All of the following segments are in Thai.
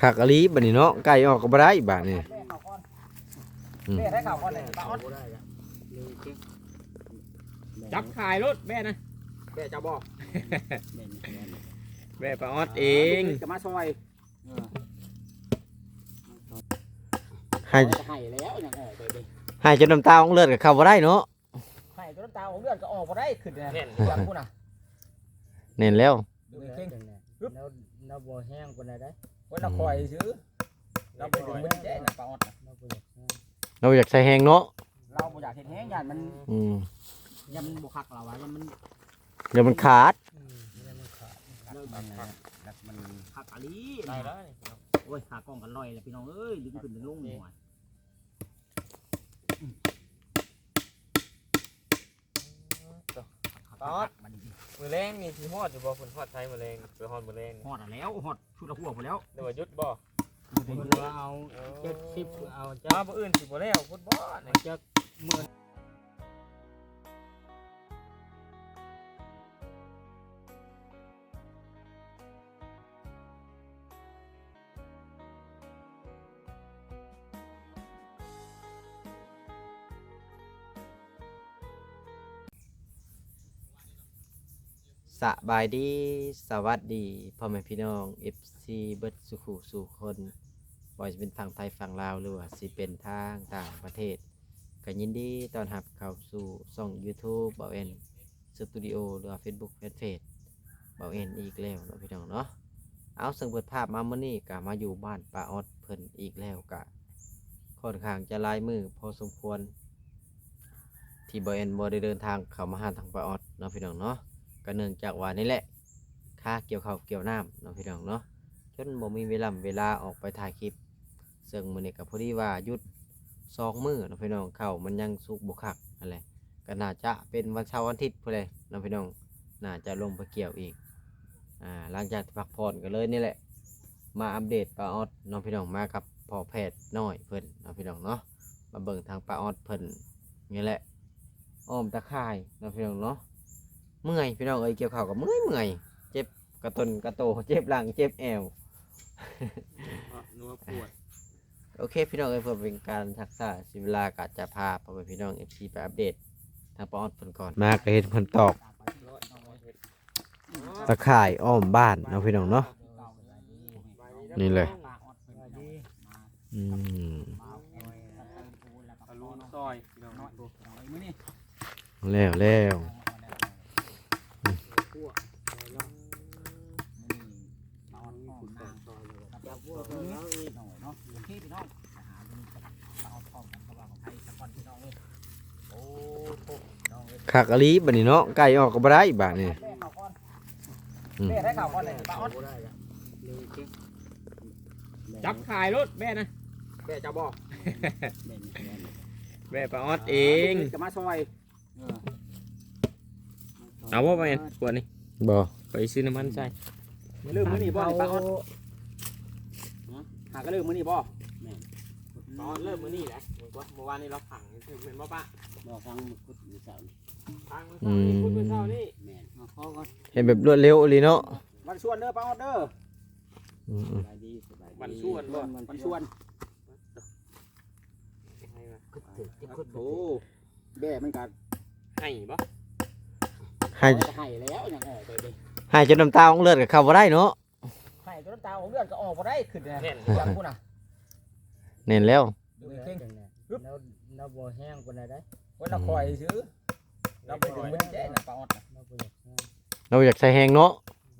คักอลีบัดนี้เนาะไก่ออกก็บ่ได้บาดนี้แม่ข่าวก่อนอืมแม่ได้ข่าวก่อนเลยป้าออดจับขายรถแม่นะแม่จะบอกแม่ปลาออดเองจะมาซอยให้จะให้แล้วอย่างออกไปดิให้จนน้ำตาของเลือดก็เข้าบ่ได้เนาะให้จนน้ำตาของเลือดก็ออกมาได้ขึ้นนะแน่นหลังกูน่ะแน่นแล้วดูเข่งแล้วเราบ่แห้งปานใดได้ วันละคอยซื้อเราไปดึงมันแจ้นะป้าออดน่ะเราบ่อยากแห้งเราอยากใส่แฮงเนาะเราบ่อยากเห็นแห้งยันมันอืมยันมันบุคักเราอะยันมันเดี๋ยวมันขาดอืมแล้วมันขาดเริ่มมันรักมันคักอะลีได้แล้วโอ้ยขากล้องกันลอยเลยพี่น้องเอ้ยดึงขึ้นดึงลงหน่อยปลาออดมื อแรงนี่สิฮอดอยู่บ่เพิ่นฮอดไทยมือแรงไปฮอดมือแรงฮอดอะแล้วฮอดชุดละหัวหมดแล้วเดี๋ยวว่าหยุดบ่มันว่าเอาเจ็ดสิบเอาจ้าจักบ่อื่นสิบ่แล้วฟุตบอลนี่จักหมื่น สบายดี สวัสดีพ่อแม่พี่น้อง FC เบิดสุขุสู่คนบ่ว่าจะเป็นฝั่งไทยฝั่งลาวหรือว่าสิเป็นทางต่างประเทศก็ยินดีตอนรับเข้าสู่ช่อง YouTube เบาเอ็นสตูดิโอหรือว่า Facebook แฟนเพจเบาเอ็นอีกแล้วเนาะพี่น้องเนาะเอาซึ่งเปิดภาพมาเมื่อนี้ก็มาอยู่บ้านป้าออดเพิ่นอีกแล้วกะค่อนข้างจะลายมือพอสมควร ที่เบาเอ็นบ่ได้เดินทางเข้ามาหาทางป้าออดเนาะพี่น้องเนาะ ก็เนื่องจากว่านี่แหละค่าเกี่ยวข้าวเกี่ยวน้ำเนาะพี่น้องเนาะจนบ่มีเวลาเวลาออกไปถ่ายคลิป ซึ่งมื้อนี้ก็พอดีว่าหยุดสองมื้อเนาะพี่น้องข้าวมันยังสุกบ่คักนั่นแหละก็น่าจะเป็นวันเสาร์วันอาทิตย์พุ่นเลยเนาะพี่น้องน่าจะลงไปเกี่ยวอีกอ่าหลังจากพักผ่อนก็เลยนี่แหละ มาอัปเดตปลาออดเนาะพี่น้องมากับพ่อแพทย์น้อยเพิ่นเนาะพี่น้องเนาะมาเบิ่งทางปลาออดเพิ่นนี่แหละอ้อมตะข่ายเนาะพี่น้องเนาะ เมื่อยพี่น้องเอ้ยเกี่ยวข้าวกับเมื่อยเมื่อยเจ็บกระตนกระโตเจ็บหลังเจ็บแอวนัวปวดโอเค พี่น้องเอ้ยเพื่อเป็นการทักษะสิเวลากาจะพาพ่อแม่พี่น้องเอฟซีไปอัปเดตทางปอดเพิ่นก่อนมาก็เห็นเพิ่นตอกตะข่ายอ้อมบ้านเนาะพี่น้องเนาะนี่เลยอืมตะลุนซอยพี่น้องแล้วแล้ว คักอลีบัดนี้เนาะไก่ออกก็บ่ได้บาดนี้แม่ข่าวก่อนอืมแม่ได้ข่าวก่อนเลยป้าออดจับขายรถแม่นะแม่จะบอกแม่ปลาออดเองจะมาซอยเอาบ่แม่นปวดนี่บ่ไปซื้อน้ำมันใส่เริ่มมื้อนี้บ่ป้าออดหาก็เริ่มมื้อนี้บ่ ปลาออดเริ่มมื้อนี้แหละเมื่อวานนี้เราผังเป็นบ่ปะบ่ฟังกุดอยู่เสานี่ผังเมื่อเช้านี้พูดเมื่อเช้านี้แม่นเอาพอก่อนเห็นแบบรวดเร็วอีหลีเนาะวันชวนเด้อป้าออดเด้ออืมสบายดีสบายดีวันส่วนบ่วันชวนโอ้แม่มันก็ให้บ่ๆให้จะให้แล้วอย่างออกไปดิให้จนน้ำตาของเลือดก็เข้าบ่ได้เนาะให้จนน้ำตาของเลือดก็ออกมาได้ขึ้นนะแน่นหลังกูน่ะ แน่นแล้วดูเข่งแล้วเราบ่แห้งปานใดได้วันละคอยซื้อเราไปดึงมันแจ้นะป้าออดน่ะเราบ่อยากแห้งเราอยากใส่แฮงเนาะ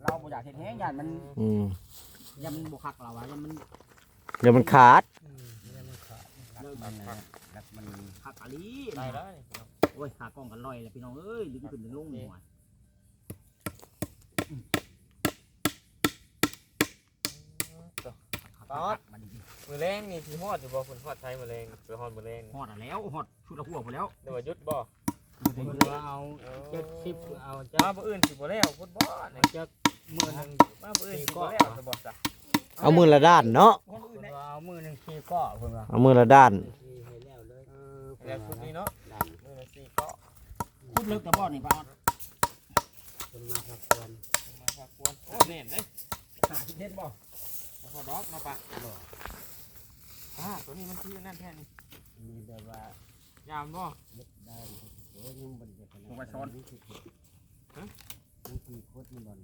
เราบ่อยากเห็นแห้งยันมันอืมยันมันบุคักเราอะยันมันเดี๋ยวมันขาดอืมแล้วมันขาดเริ่มมันรักมันคักอะลีได้แล้วโอ้ยขากล้องกันลอยเลยพี่น้องเอ้ยดึงขึ้นดึงลงหน่อยปลาออด มือแรงนี่สิฮอดอยู่บ่เพิ่นฮอดไทยมือแรงไปฮอดมือแรงฮอดอะแล้วฮอดชุดละหัวหมดแล้วเดี๋ยวว่าหยุดบ่มันว่าเอาเจ็ดสิบเอาจัจ้ากบ่อื่นสิบ่แล้วฟุตบอลนี่จักหมื่นหนึงมาบ่อื่นสิบ่แล้วจะบอกจ้ะเอามือละด้านเนาะคนอื่นเพิ่นเนี่ยว่าเอามือหนึงขี่ก็เพิ่นว่าเอามือละด้านขี่ให้แล้วเลยเออแล้วฟุตนี้เนาะดันมือละสี่เกาะคุดลึกแต่บ่อนี่ป้าออดเพิ่นมาพักผ่อนมาพักควรโอ้แน่นเด้หาที่เด็ดบ่หพอดอกเนาะปะ อ่าตัวนี้มันคือนั่นแท้นี่มีแบบว่ายามบ่เล็กได้โอ้ยยังบ่ได้ขนาดผมว่าซ้อนฮะมันคือโคตรมันบ่อน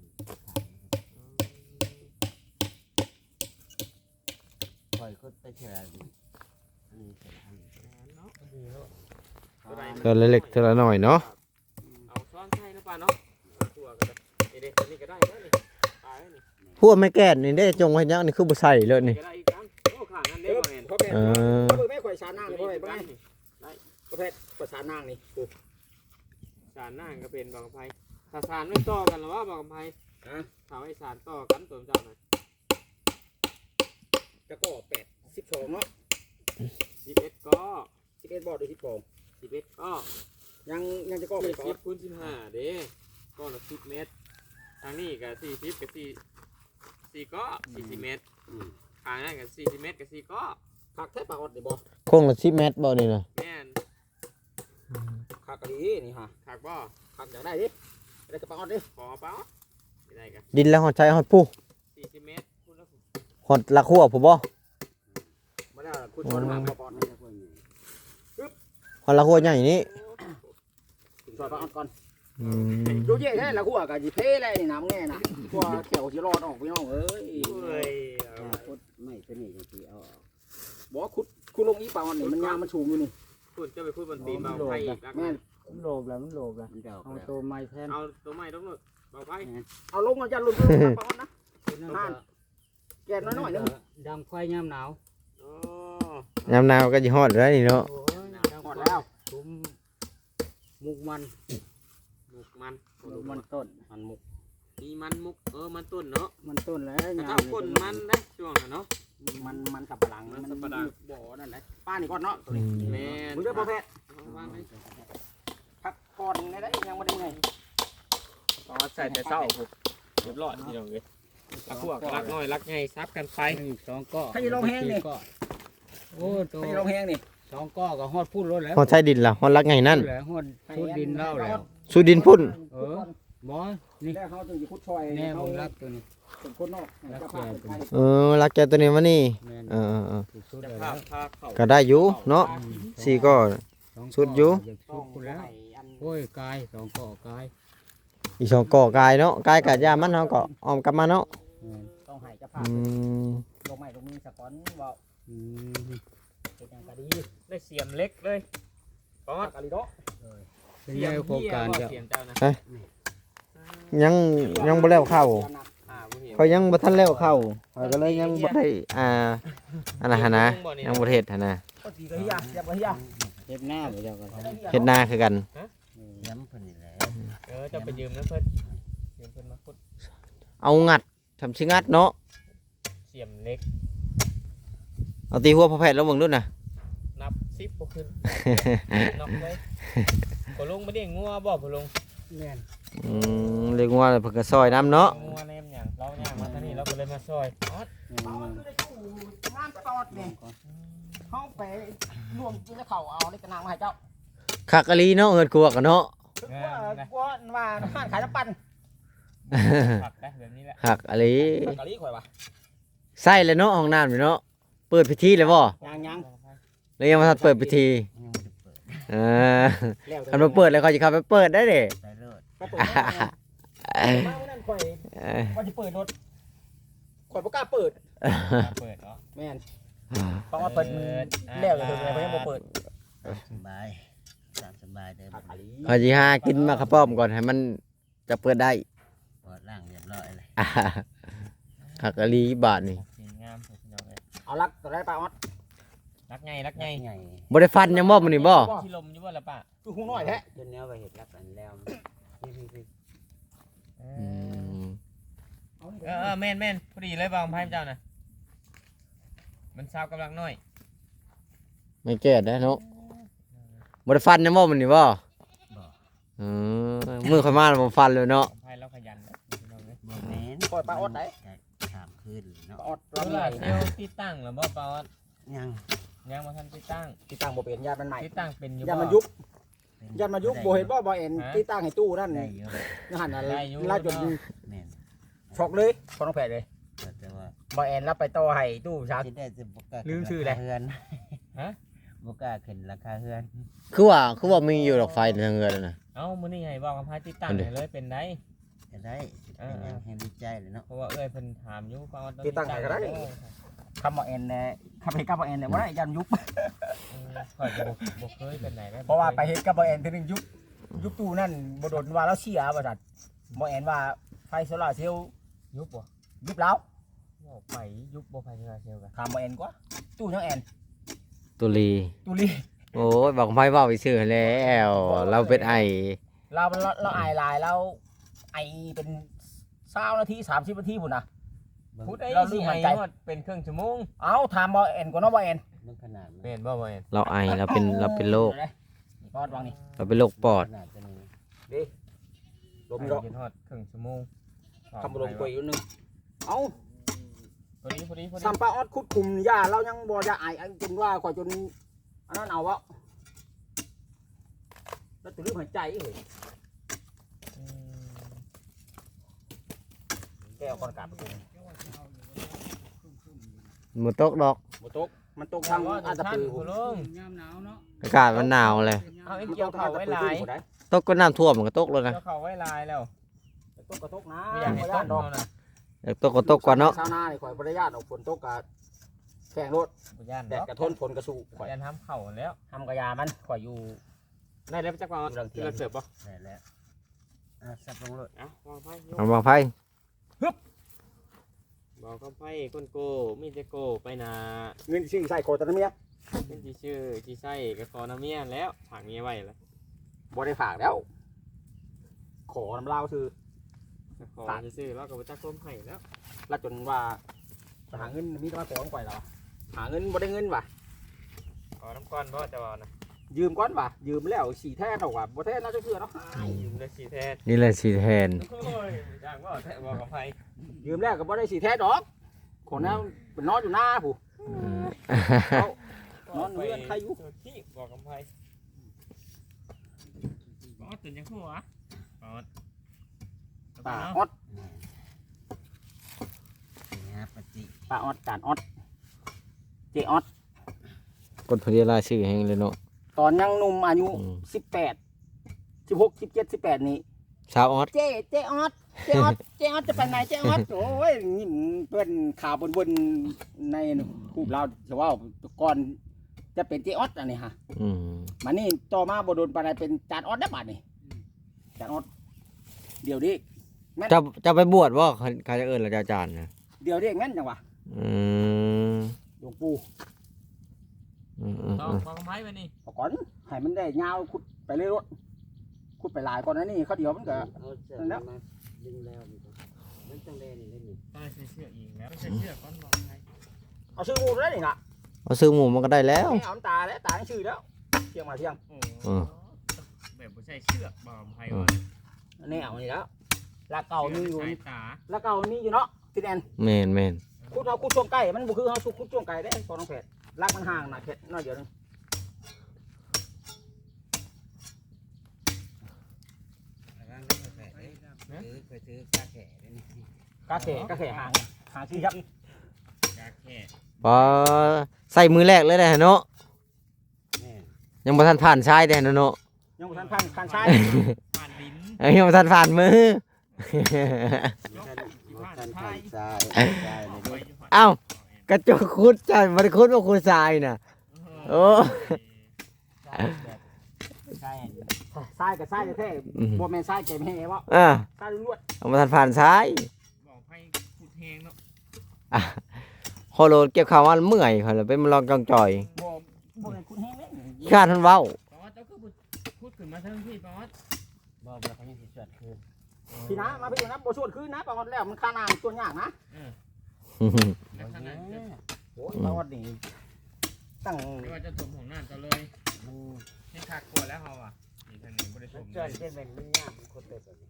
ปล่อยโคตรไปเฉยอันนี้เฉยอันนี้เนาะดีแล้วตัวละเล็กตัวละน้อยเนาะเอาซ้อนใช่หรือเปล่าเนาะขัวก็ได้เด็กตัวนี้ก็ได้เด้อนี่ตายแล้วนี่พวกไม่แก่นนี่ได้จงไว้ยังนี่คือบ่ใส่เลยนี่ ข้างนั้นเด้เด้อบ่แม่นพ่อแม่เออพ่อแม่ข่อยสารนางนี่พ่อแม่ได้บ้างนี่พ่อแม่ข่อยสารนางนี่กูสารนั่งก็เป็นบางไพถ้าสารไม่ต่อกันหรอว่าบางไพฮะถ้าไว้สารต่อกันตัวเจ้าน่ะจะก็แปดสิบสองเนาะ11ก็สิบเอ็ดบอดหรือสิบสอง11ก็ยังยังจะก็ไปสี่ก่อสินบคูณสิบห้าเด้ก้อนละสิบเมตร ทางนี้ก็สี่สิบกับสี่สี่ก็สี่สิบเมตร ทางนั้นก็สี่สิบเมตรกับสี่ก็ผักแท้ปลาออดนี่บ่คงละ10เมตรบ่นี่นะแม่นผักกะดีนี่ฮะถักบ่ผักอยากได้ดิได้กับปลาออดดิขอเปล่าไม่ได้กันดินแล้วฮอดใช้ฮอดผู้สี่สิบเมตรคูณละฮอดละคั่วผู้บ่มาแล้วคุณชวนหางปลาออดไม่ใช่คนนี้ฮอดละคั่วใหญ่นี่ถึงซอยปลาออดก่อนอืมดูเย่แท้ละหัวกะสิเพ่เลยนี่น้ำแง่น่ะตัวแขวสิรอดออกพี่น้องเอ้ย ไม่ตัวนี้จะเอาออกบ่คุดคุดลงอีปลาออดนี่มันยามมันสูงอยู่นี่ พูดจะไปพูดบนตีนเบาไพ่อีกแล้วแม่นมันโลภแล้วมันโลภแล้วมันจะออกเอาแล้วตัวไม้แทนเอาตัวใหม่ต้องหนึ่งเบาไพ่เอาลงมาจะลุนปลาออดนะนั่นห่านแกนน้อยๆนึงดังไฟยามหนาวโอ้ยามหนาวก็สิฮอดแล้วนี่เนาะโอ้ยดังหมไฟดแล้วซุ้มมุกมันมุกมันมุกมันต้นมันมุก มีมันมุกเออมันต้นเนาะมันต้นแล้วแต่ยาถ้ามคนมันนะช่วงน่ะเนาะ มันมันสับปะหลังมันสับปะหลัง บ่อนั่นแหละป้านี่ก่อนเนาะตัวอืนี้มแม่นมึงเด้อพ่อแพทย์เอาวางไว้พักก่อนได้ได้ยังบ่ได้ไงอ๋อใส่แต่เศร้าผมเรียบร้อยพี่น้องเลยรักพวกรักน้อยรักไงซับกันไปหนึ่งสองก้อให้ลงแห้งนี่ก้อโอ้ตัวให้ลงแห้งนี่สองก้อก็ฮอดพูดรถแล้วฮอดใช้ดินล่ะฮอดลักไงนั่นแล้วฮอดชุดดินเล่าแล้วสู่ดินพุ่นเออ บ่นี่แล้วเขาจึงจะพุดชอยแน่เขาผมรักตัวนี้ เป็นคนนอกเจ้าภาพเป็นใครเออลักแกตัวนี้มานี่แม่นเออๆถูกชุดจะแล้วพาพาเขาๆก็ได้อยู่เนาะสี่ก็สองชุดอยู่อยากต้ชุอดงคุณแล้วให้อันโอ้ยกายสองก้อกายอีกสองก่อกายเนาะกายกับยามันเฮาก็ออมกลับมาเนาะแม่นต้องให้เจ้าภาอืพมลงไม้ลงมือสะก้อนเว่าอืมเป็นอย่างกะดีได้เสียมเล็กเลยป๊อพัดกอะไรเนาะเป็นไงโครงการจะเสียมเจ้านะ ยังยังบ่แล้วเข้าอ่าบ่เห็นเขายังบ่ทันแล้วเข้าเขาก็เลยยังบ่ได้อ่าอันนั้นหั้นนะยังบ่ได้เฮ็ดหันนะก็สีกะเฮียเสียบกะเฮียเฮ็ดหน้าบ่เจ้าก็ทำเฮ็ดนาคือกันย้ำเพิ่นนี่แหละเออจะไปยืมนะเพิ่นยืมเพิ่นมาพุดเอางัดทำสิงัดเนาะเสียมเล็กเอาตีหัวพอแพทย์แล้วเบิ่งดูน่ะนับสิบบ่ขึ้นน็อกเลยพอลงไม่ได้งัวบ่พอลงแม่น อืมเรียกว่าเพิ่นก็ซอยน้ำเนาะงัวแนมหยังเราย่างมาทางนี้เราก็เลยมาซอยป๊อดแม่นแม่นน้ำตอดนี่เขาไปรวมกินแล้วเขาเอาในกระนังมาให้เจ้าคักอะลีเนาะเอิ้นกลัวกันเนาะคือกว่ากว่าว่าห้านขายน้ำปั่นผักได้แบบนี้แหละคักอะลีผักกะลีข่อยวะใส่เลยเนาะห้องน้ำนี่เนาะเปิดพิธีเลยบ่ยังยังแล้วยังมาทันเปิดพิธียังบ่ได้เปิดเออแล้วคันมาเปิดแล้วเขาจะเข้าไปเปิดได้เด้ไป เลิศไปเปิดมาวันนั้นข่อยเออว่าจะเปิดรถข่อยบ่กล้าเปิดเปิดเนาะแม่นเพราะว่าเปิดแล้วเลยเลยเพราะยังบ่เปิดสบายตามสบายเด้อผักกะลีเขาสิหากินมากระป้อมก่อนให้มันจะเปิดได้ปอดล่างเรียบร้อยเลยอ่าคักอะลีบาทนี่สีงามพี่น้องเอ้ยเอาลักตัวได้ปลาออดรักไงรักไงใหญ่บ่ได้ฟันยังบ่มื้อนี้บ่ที่ลมอยู่บ่ล่ะป้าคือหูน้อยแท้จนแนวไปเห็ดรักกันแล้วนี่นี่ อืมเออเออแม่นแม่นพอดีเลยบ่าวไพ่เจ้าน่ะมันสาวกำลังน้อยไม่แก้ได้เนาะบ่ได้ฟันยังบ่มื้อนี้บ่บ่อือมือข่อยมาแล้วบ่ฟันเลยเนาะ ไพ่เราขยันนะพี่น้องเอ้ยบ่แม่นปล่อยปลาออดได้ถามขึ้นเนาะปลาออดเอาลำใหล่ะญ่เที่ยวติดตั้งหรือบ่ปาวัดยังยังมาทันติดตั้งที่ตั้งบ่เป็นญาติมันใหม่ติดตั้งเป็นอยู่ญาติบ่มันยุบ เป็นญาติมันยุบบ่เห็นบ่บ่เห็นที่ตั้งให้ตู้นั่นได้นี่เยอะนั่นน่ะได้อยู่ลาจนแม่นช็อกเลยขอน้องแผลเลยแต่ว่าบ่แอนรับไปต่อให้ตู้ชาวสิได้สิบ่กล้าลืมชื่อเลยเฮือนฮะบ่กล้าขึ้นราคาเฮือนคือว่าคือว่ามีอยู่ดอกไฟในทางเงินน่ะ เอ้ามื้อนี้ให้บอกกับพาติดตั้งอันเดีให้ยวเลยเป็นได จะได้สิเป็นหยังให้ดีใจเลยเนาะเพราะว่าเอ้ยเพิ่นถามอยู่ว่าว่าติดตั้งให้ก็ได้ คำบ่แอนแน่คำเฮ็ดกับบ่แอนเนี่ยบ่ได้ยันยุบเออข่อยก็บ่บ่เคยเป็นไหนได้เพราะว่าไปเฮ็ดกับบ่แอนเทีนึงยุบยุบตู้นั่นบ่โดนว่าเราเสียว่าซั่นบ่แอนว่าไฟโซล่าร์เซลล์ยุบบ่ยุบแล้วบอกไปยุบบ่ภายในเซลกันถามบ่แอนกว่าตู้ยังแอนตุลี ตู้ลีโอ้ยบอกไพ่เว่าไปชื่อแล้ว เราเป็นไอ เราเราเราอายลายเราไอเป็น20นาที30นาทีพุ่นน่ะเบิ่ง พูดได้เราลืสิมให้หายใจฮอดเป็นครึ่งชั่วโมงเอ้าถามบ่แอนกว่าเนาะบ่แอนเบิ่งขนาดมันเป็นบ่บ่เห็นเราไอเราเป็นเราเป็นโรคนี่ปอดวางนี่เราเป็นโรคปอดขนาดตัวนี้ดิลมให้ดอกกินฮอดครึ่งชั่วโมงคำบ่ลมกวยอยู่นึงเอ้าพอดีพอดีพอดีซัมปาออดคุดคุมยาเรายังบ่จะอายอันจนว่าข่อยจนอันนั้นเอาวะแล้วตัวลืมหายใจเอ้ยอืมแก้วก่อนกลับไปกิน มือตกดอกบ่ตกมันตกทางอาตะปือคุพุ่ณนลุงยามหนาวเนาะอากาศมันหนาวเลยเอาไอ้เกี่ยวเข่าไว้หลายตกก็น้ำท่วมมันก็ตกเลยนะเกี่ยวเข่าไว้หลายแล้วตกก็ตกนะไม่อยากให้บ่ต้ย่านนดอกเอานะอยากตกก็ตกกว่าเนาะชาวนานี่ข่อยบ่ได้ย่านดอกฝนตกกะแข่งรถบ่ย่านแดดเนาะกระทนฝนกระสู้ข่อยย่านทำเข่าแล้วทำกระยามันข่อยอยู่ได้แล้วจักว่าอยู่รังเกียจเราเสิร์ฟบ่ได้แล้วอะสับลงรถเอ้าวางไพ่ยกเอาบอกไพ่บ อกกับไพ่ก้นโกมีแต่โกไปนาเงินชื่อใส่โคตรนะเมียเป็นที่ชื่อที่ใส่กับคอน้ำเมียแล้วฝากเมียไว้แล้วบ่ได้ฝากแล้ว ขอน้ำลาวคือขอซื้อๆแล้วก็ไปจักต้มไห้แล้วแล้วจนว่าหาเงินมีแต่มาขอของข่อยแล้วหาเงินบ่ได้เงินว่ะขอน้ำก้อนบ่จะว่านะ ยืมก้อนว่ะยืมแล้วสีแท้เท่าว่ะบ่แท้น่าจะเชื่อเนาะยืมได้สีแทนนี่แหละสีแทนโอ้ยจ้างว่าแท้บอกกับไพ่ยืมแล้วก็บ่ได้สีแท้ดอกคนนั้นเป็นนอนอยู่หน้าผู้อืมนอนเรือนใครอยู่ที่บอกกับไพ่ปอดตื่นยังคู่วะปอดป่าออดนี่ฮะปฏิป่าออดการออดเจออดกดพอดีรายชื่อแห้งเลยเนาะ ตอนยังหนุ่มอายุอืม สิบแปดสิบหกสิบเจ็ดสิบแปดนี่สาวออดเจเจออดเจออดเจออดจะไปไหนเจออดโอ้ยนี่เพื่อนข่าวบนๆในคูบเราจะว่าก่อนจะเป็นเจออดอันนี้ฮะอืมมานี่ต่อมาบโดนปานใดเป็นจานออดได้บาดนี่จานออดเดี๋ยวดิจะจะไปบวชว่าใครจะเอิญเราจะอาจารย์นะเดี๋ยวดิแม่นจังวะอืมหลวงปู่อืมอืม ต้องอืมบอกกับไพ่ไปนี่เอาก่อนให้มันได้ยาวขุดไปเรื่อยรถขุดไปหลายก่อนนะนี่เขาเดี๋ยวมันก็เอาเสื้อนั่นแล้วมาดึงแล้วมันก็มันต้องได้นี่ได้นี่ต้องใส่เชือกอีกแล้วใส่เชือกก้อนบอกไพ่เอาชื่องูได้นี่ล่ะเอาซื้อหมูมันก็ได้แล้วไม่เอาน้ำตาแล้วตาทั้งชื่อแล้วเที่ยงมาเที่ยงโอ้อืมแบบบ่ใส่เชือกบอกกับไพ่ว่าอันนี้เอานี่แล้วลาเก่ามีอยู่สายตาลาเก่ามีอยู่เนาะพี่แอนแมนแมนขุดเอาขุดช่วงไก่มันบ่คือเฮาสุกขุดช่วงไก่ได้ตอนน้องแผดลากมันห่างน่ะแค่น้อยเดียวนึงแล้วก็ไม่แฝดเลยถือไปถือกาแข่ได้นี่กาเขกาเขห่างห่างที่ครับกาแค่พอใส่มือแรกเลยนะเนาะแม่นยังบ่ทันผ่านชายแต่เนาะยังบ่ทันพันพันชายผ่านดินเอ้ยยังบ่ทันผ่านมือบ่ทันบ่ทันผ่านซ้ายซ้ายเลยเด้อเอ้า กระจกคุดจันบ่ได้คุดว่าคุดทรายน่ะ โอ้ ใช่ทรายกับทรายแท้อืมๆบ่แม่นทรายแก่แม่ว่าอ่าทรายล้วนยังบ่ทันผ่านชายบอกไพ่ขุดแหงเนาะอะพอโลดเก็บข้าวว่าเมื่อยเขาเลยไปมาลองจองจ่อยๆบ่บ่แม่นคุณแห้งเด้ข้าท่านเว้าปอดเจ้าคือพูดขึ้นมาเทิงที่ปอดบ่บ่เขายังสิสวดคืนพี่นะมาพี่ดูนะบ่ชวนคืนนะปลาฮอดแล้วมันค่าน้ำตัวยากนะ ลักษณะจะโอ้ยปลาฮอดนี่ตั้งไม่ว่าจะถมของนั่นก็เลยมันให้คักกลัวแล้วเขาอะนี่ทางนี้บ่ได้ถมันมสวดเป็นแบบมันยากมันคนเติบแบบนี้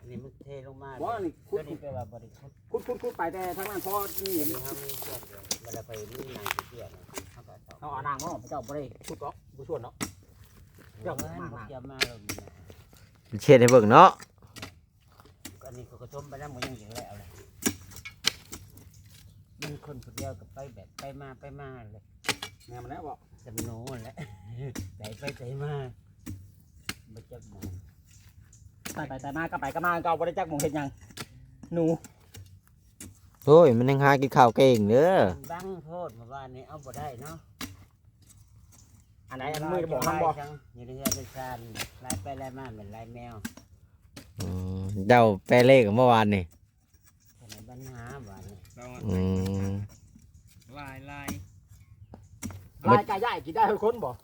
อันนี้มันเทลงมาบ่นี่ขุตัดวนี้แปลว่าบริคุดขุดขุดขุดไปแต่ทางนั้นพอนี่นี่ครับมีสวดเวลาไปนี่นางสิเกียรติเขาก็สอบเอาเอานางเนาะพระเจ้าบ่ได้ขุดหรอกบ่ชวนเนาะ เจ้ามันบ่เกี่ยวมาแล้วนี่นะเช็ดให้เบิ่งเนาะอันนี้เขาก็ชมไปแล้วมันยังอยู่แล้วเลย มันคนคนเดียวกับไปแบบไปมาไปมาเลยแม่มันแล้วบอกจำโน้นแหละใจไปใจมาบ่จักหมองตายไปตายมาก็ไปก็มาก็บ่ได้จักหมองเฮ็ดหยังหนูโอ้ยมันยังหากินข้าวเก่งเด้อบังโพดเมื่อวานนี้เอาบ่ได้เนาะอันไหนอันมือจะบอกทำบอกจังอยู่ในเรือนในชานไล่ไปไล่มาเหมือนไล่แมวอืมเดาแปลเลขเมื่อวานนี่แต่ในปัญหาบ่นี้เราอะ อืมลายลายลายกายย่ายกินได้ทุกคนบอก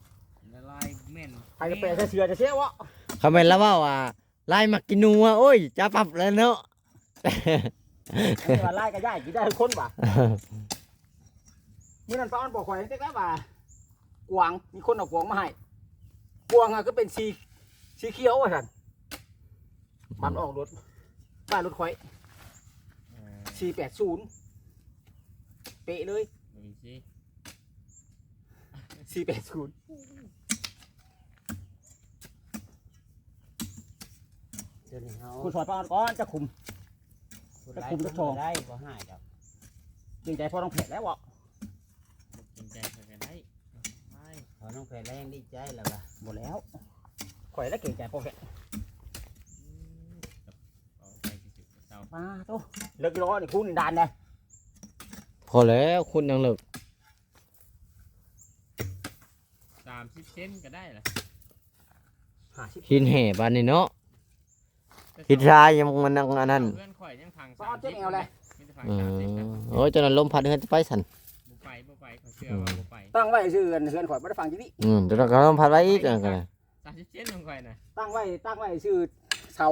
ลายแม่นใครจะเปรย์เสือจะเชื่อวะเขาเป็นแล้วว่าว่าไล่มักกินนัวโอ้ยจะปรับแล้วเนาะนี่ว่าลายกายย่ายกินได้ทุกคนป่ะมื่อนั้นป้าอ้อนบอกข่อยเจ๊กแล้วว่ากวางมีคนเอากวางมาให้กวางอะก็เป็นสีสีเขียวอะท่านมันออกรถบ้านรถข่อยสี่แปดศูนย์ เป๊ะเลยดูสิสี่แปดศูนย์จนเฮาคุณสอนป้าอ้อนก่อนจะคุมไล่คุมรถทอง ได้บ่หายดอกจริงใจพ่อต้องแผลแล้ววะกินใจเพื่อนกันได้ไม่พอน้องแพรแรงดีใจแล้วว่ะหมดแล้วข่อยแล้วเก่งใจพ่อแผลเอาใจสิบเศร้ามาโตเลิกร้อนนี่คุณนี่ดานเลย พอแล้วคุณยังเลิกสามสิบเซนก็ได้ละห้าสิบหินแห่บานนี่เนาะหินทรายยังมันนั่งอันนั้นเพื่อนข่อยยังพังป้าอ้อนเจ๊เอวเลยมีแต่พังอืสามสิบมนะโอ้ยจนนั้นลมพัดเฮือนจะไปสั่นบุไปบุไปเขาเชื่อว่าบุไปตั้งไว้ชื่อเงินเงินข่อยไม่ได้ฟังที่นี่อืมจนนั้นก็ลมพัดไว้อีกอันกันเลยสามสิบเซนของข่อยนะตั้งไว้ตั้งไว้ชื่อเสา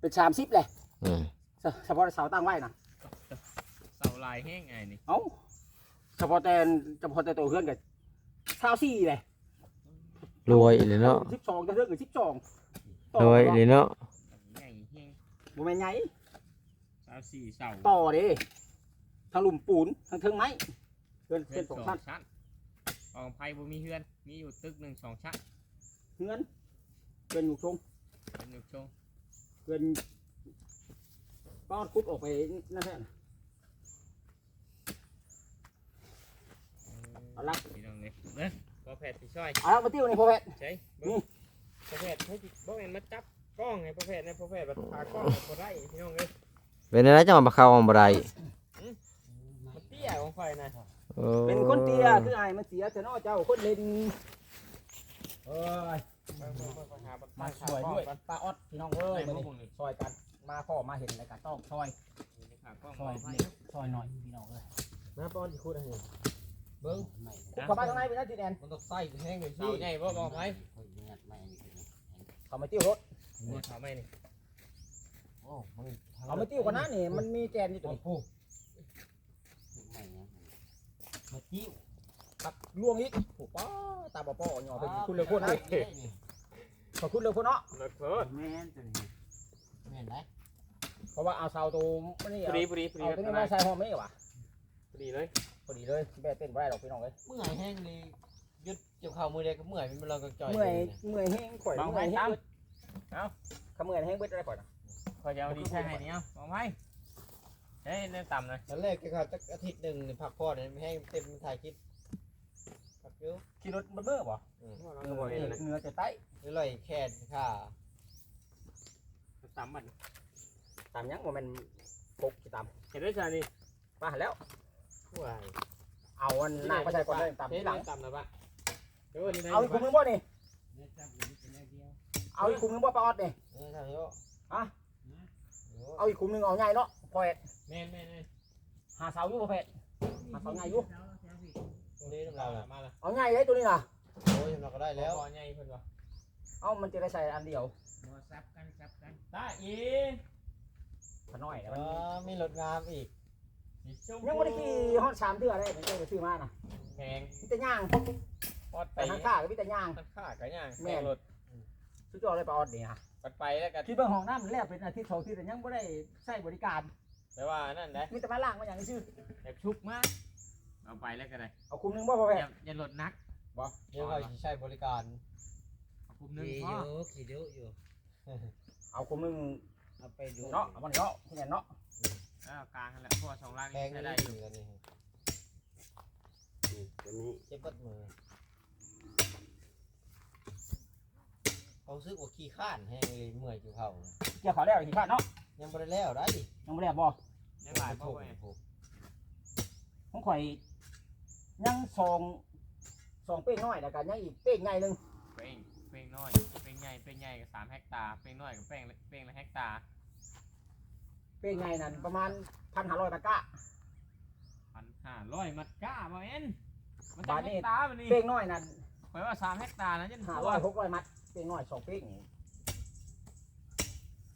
เป็นสามสิบเลยอืมเฉเฉพาะเสาตั้งไว้นะเสา ลายแห้งไงนี่เอ้าเฉพาะแต่เฉพาะแต่ตัวเพื่อนกับเสาสี่เลยรวยอีเลยเนาะสิบสองจะเรื่องกับสิบสองรวยอีเลยเนาะใหญ่แห้งโมเมนไงเสาสี่เสาต่อเด้ทางหลุมปูนทางเทิงไม้เพื่อนเพื่เพื่ออนนสสอองงชั้นชั้นกองไผ่บ่มีเฮือน มีอยู่ตึกหนึ่งสองชั้นเงินเพื่อนอยู่ชงเป็นอยู่ชงเพื่อนป้อนคุดออกไปนั่นแหละ เอาละพี่น้องเลยเด้อพอแพทย์ที่ช่วยเอาละมาติ้วนี่พ่อแพทย์ใช่เบิ่งพอแพทย์ให้บ่แม่นมาจับกล้องให้พอแพทย์ให้พอแพทย์มาพากล้องให้บ่ได้พี่น้องเอ้ยเป็นอะไรจะมาเข้าของบ่ได้มันเตี้ยของข่อยนะโอ้เป็นคนเตี้ยคือไอ้มันเสียแต่นอเจ้าคนเล่นเอ้ยเบิ่งเบิ่งเบิ่งปัญหาปัญหามาช่วยด้วยป้าออดพี่น้องเอ้ยเอ้ยมาบ่นี่คงนี่ซอยกันมาพ่อมาเห็นอะไรกันต้องซอยขากล้องซอยให้ซอยหน่อยพี่น้องเอ้ยมาป้อนที่คุณอะไร เบิ้งไม่คุกเข้ามาข้างในไปนะทีแดนมันต้องใส่แห้งเลยเสาใหญ่บ่กองไผ่คนเงียบไม่นี่คือเขามาติ้วรถเนี่ยเสาไม่นี่โอ้มันเขามาติ้วกันนะนี่มันมีแกนอยู่ตรงนี้ไม่เนี่ยมาติ้วครับล่วงอีกผูกป้อตาป้อป้อหย่อไปคุณเลยคนเลยขอบคุณเลยคนเนาะรถเพิ่นแม่นตัวนี้แม่นไหมเพราะว่าเอาเสาตัวมันนี่พอเอาดีพอดีพอดีเอาตัวนี้มาใส่ห้องไม่หวะพอดีเลยพ อดีเลยแม่เต้นไว้ดอกพี่น้องเลยเมื่อยแห้งเลยยึดเกี่ยวข้าวมือเดียวก็เมื่อยเป็นเราก็จ่อยเมื่อยเมื่อยแห้งข่อยบางเมื่ไผ่อยแห้ตางมเบิดเอาขมือยแห้งเบิดอะไรก่อนนะข่อยจะเอาดีใช่ให้นี่เอาบางไผ่เฮ้ยเล่นต่ำเลยตอนแรกเกี่ยวข้าวจักอาทิตย์หนึ่งพักผ่อนแห้งเต็มถ่ายคลิปพักเยอะขี่รถมันเบื่อป่ะเราก็บ่เห็นนะเนื้อจะไต้อร่อยแค่ค่ะต่ำมันตามยังว่ามันปกที่ตามเห็นได้ชานี่มาแล้ว ว้ายเอาอันหน้าก็ใช่ก่อนเลยตามเฮ้ยที่หลังต่ำนะปะเดี๋ยวนี่ได้เอาอีกคุมนึงบ่นี่เนี่ยจับอยู่นี่เป็นเดียวเอาอีกคุมนึงบ่ปลาออดนี่เออทำเยอะเอาอีกคุมนึงเอาใหญ่เนาะพอเอ็ดแม่นแม่นแม่นหาเสาอยู่พอเอ็ดหาเสาใหญ่อยู่ตรงนี้น้ำเราละมาละเอาใหญ่เลยตัวนี้น่ะโอ้ยเราก็ได้แล้แล้ววพอใหญ่เพิ่นว่าเอามันจะได้ใส่อันเดียวบ่ซับกันซับกันได้อีขน้อยเอมันอมีรถงามอีก ยังไม่ได้ขี่ฮอดสามเดือนเลยผมจะไปซื้อมาน่ะแพงมีแต่ย่างปอดไปแต่ทางข้าก็มีแต่ย่าง มันค่ากันย่างแม่ แม่รถสุดยอดเลยปลาออดนี่ฮะปัดไปแล้วกันที่เบิ่งห้องน้ำมันแล้วเป็นอาทิตย์สองอาทิตย์แต่ยังไม่ได้ใช้บริการแต่ว่านั่นได้มีแต่มาล้างมาอย่างนี้ชื่อแบบชุกมากเอาไปแล้วก็ได้เอาคุมนึงบ่พออแพย่าอย่าลดนักเดี๋ยวเราจะใช้บริการเอาคุมหนึงขี่พออยู่ขี่เดียวอยู่เอาคุมนึงเอาไปดูเนาะเอามันเนาะที่ไหนเนาะเอ แล้วกลางนั่นแหละเพราะว่าสองล่างแพนี่งใช้ได้ได้ออยู่ยู่กันนี่นี่ตัวนี้เจ็บปัดมือเขาซื้อว่าขี้ข้านแห้งเลยเมื่อยจุเขาเกี่ยวเขาแล้วขี้ข้านเนาะยังบ่ได้แล้วได้ดิยังไม่ได้บ่ยังหลายเพราะว่าของข่อยยังซองซองเป้งน้อยแล้วกันยังอีกเป้งใหญ่หนึงเป้งเป้งน้อยเป้งใหญ่เป้งใหญ่กับสามเฮกตาร์เป้งน้อยกับเป้งเล็กเป้งละเฮกตาร์ เป้งใหญ่นั่นประมาณพันห้าร้อยตะกร้า พันห้าร้อยมัดก้าบ่เอ็นมันจะบาทนี่เฮกตาร์มันนี่เป้งน้อยนั่นหมายว่าสามเฮกตาร์นะยันห้าตัวร้อยหกร้อยมัดเป้งน้อยสองเป้ง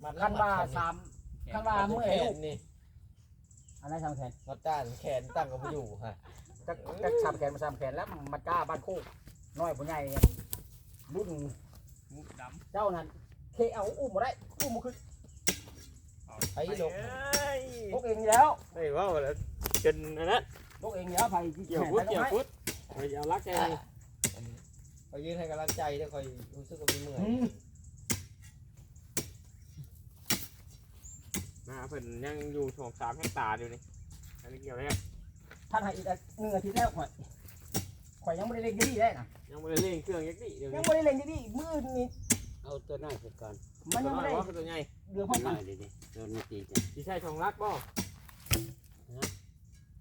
มัดคันว่ามัดสามแขนคันว่ามัดเมื่อยแขลูนกนี่อันนั้นทำแขนมัดด้านแขนตั้งก็บ่อยู่ฮะจะจะทำแขนมาทำแขนแล้วมัดก้าบ้านโคกน้อยผู้ใหญ่รุ่นมุกดำเจ้านั้นเคเอาอุ้มมาได้อุ้มมาขึ้น ไอ้ลงเอ้ยพวกเองนี่แล้วไม่ว่าแล้วจนอันนั้นพวกเองนี่แล้วไปที่เกี่ยวแขนฟุตไปเกี่ยวตรงไหนฟุตไปเอารักแกนี่คอยยืนให้กำลังใจเด้อคอยรู้สึกว่ามีเมื่อยอืมนะเพิ่นยังอยู่สองสามเฮกตาร์อยู่นี่อันนี้เกี่ยวแล้วท่านให้อีกหนึ่งอาทิตย์แล้วข่อยข่อยยังไม่ได้เล่นที่นี่ได้นะยังไม่ได้เล่นเครื่องยักษ์ดิเดี๋ยวยันี้งไม่ได้เล่นที่นี่มือนี่เอาตัวน้อยไปก่อนมันตัยัวงน้ไม่อยได้ว่าคือตัวใหญ่ เรือพตัร้วอมน้กัอนยดิดิตัวนี้ตีกันที่ใช่ชองรักบ่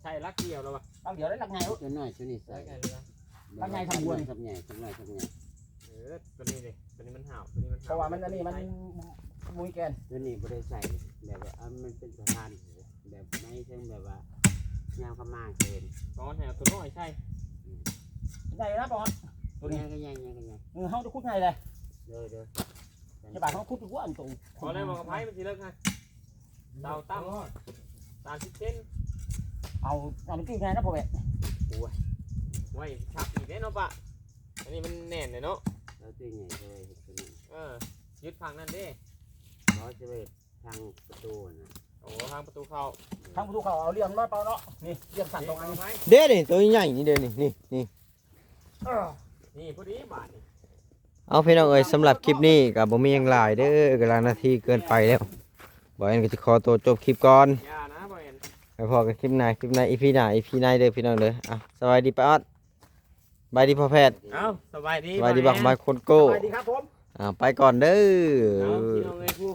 ใช่รักเกี่ยวแล้วปะเอาเดี๋ยวได้หลักไงลูก ตัวน้อยตัวนี้ใส่ได้กันเลยนะทำไงทำบัวนี่ทำไงทำไงทำไงเออตัวนี้เลยตัวนี้มันห่าวตัวนี้มันเพราะว่ามันอันนี้มันมุยแกนตัวนี้บริใส่แบบว่าอะมันเป็นสะพานแบบไม่ใช่แบบว่ายาวขมากเกินตอนแถวตัวน้อยใช่ได้นะปอน ตัวนี้ก็ยังยังก็ยังเออเขาจะคุดไงเลย เด้อเด้อ จะบาดเขาคุดหัวอันตูพอได้บอกกับไพ่มันสิเลิกไงดาวตั้มตามสิบเซนเอาเอาลูกกี้ไงนะพ่อแม่ไว้ชักอีกแน่เนาะปะอันนี้มันแน่นเลยเนาะแล้วตัวใหญ่เลยตัวนี้เออยึดฟังนั่นดิร้อยจะไปทางประตูนะโอ้ทางประตูเข้าทางประตูเขาเอาเลี่ยมมาเปล่าเนาะนี่เลี่ยมสั่นตรงอันนี้ไเด้นี่ตัวใหญ่นี่เด้นี่นี่นี่เออนี่พอดีบาทนี่ เอาพี่น้องเอ้ยสำหรับคลิปนี้ก็บ่มีหยังหลายเด้อกำลังนาทีเกินไปแล้วบ่เอ็นก็จะขอตัวจบคลิปก่อนอย่านะบอยเอ็นไปพอกันคลิปหน้าคลิปหน้าอีพีหน้าอีพีหน้าเด้อพี่น้องเด้ออะสวัสดีป้าออดบายดีพ่อแพทย์เอ้าสบายดีสวัสดีบักแอนบายคนโก้สวัสดีครับผมอ่าไปก่อนเด้อ เอาพี่น้องเลยผู้